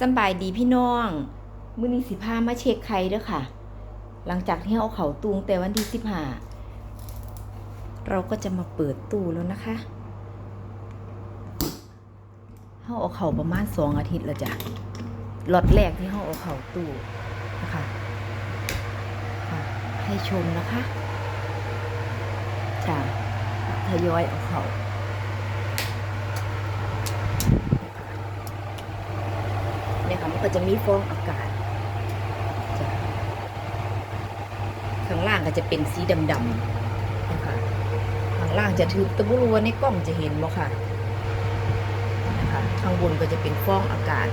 สบายดีพี่น้อง มื้อนี้สิพามาเช็คไข่เด้อค่ะ หลังจากที่เอาเขาตุงแต่วันที่สิบห้าเราก็จะมาเปิดตู้แล้วนะคะเขาเอาเขาประมาณสองอาทิตย์แล้วจ้ะล็อตแรกที่เขาเอาเขาตู้นะคะค่ะ ให้ชมนะคะจ้ะทยอยเอาเขาเนี่ยค่ะมัน ก็จะมีฟองอากาศข้างล่างก็จะเป็นสีดำๆนะคะข้างล่างจะถือตะบุรัวในกล้องจะเห็นบ่ค่ะนะคะข้างบนก็จะเป็นฟองอากาศ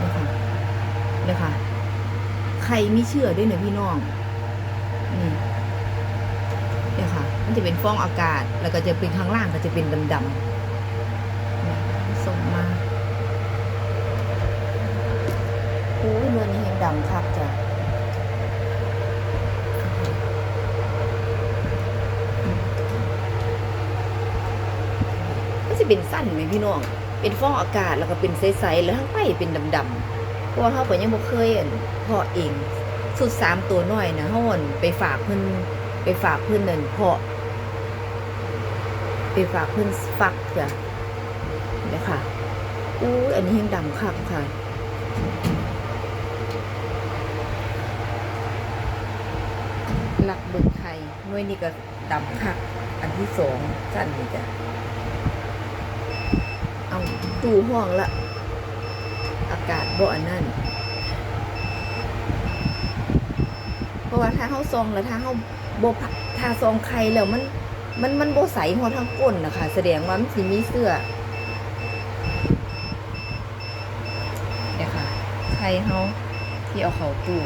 นี่ยค่ะเนี่ยค่ะใครไม่เชื่อด้วยเนะพี่น้องนี่เนี่ยค่ะ มันจะเป็นฟองอากาศ แล้วก็จะเป็นข้างล่างก็จะเป็นดำๆเนี่ยส่งมา โอ้ ยเนื้อนี่แห้งดำคักจ้ะมันจะเป็นสั้นไหมพี่น้อง เป็นฟองอากาศแล้วก็เป็นใสๆ แล้วข้งใต้เป็นดำๆเพราะว่าเขาก็ยังบ่เคยอั่นเพาะเอง สุดสามตัวน้อยนะเฮาอั่นไปฝากเพิ่อนไปฝากเพิ่อนนั่นเพาะ ไปฝากเพิ่อนฟักจ้ะเดี๋ยค่ะอู้อันนี้แห้งดำคักค่ะ ลักเบิกไข่หน่วยนี้ก็ดำคัก อันที่สองสั้นนี่จ้ะเอาตู้ห้องละ อากาศบ่อนนั้นเพราะว่าถ้าเฮาซองแล้วถ้าเฮาบ่พักถ้าซองไข่แล้วมัน มันมันโบใสหัวทั้งก้นนะคะแสดงว่ามันสิมีเสื้อเดี๋ยวค่ะไข่เฮาที่เอาเขาตู้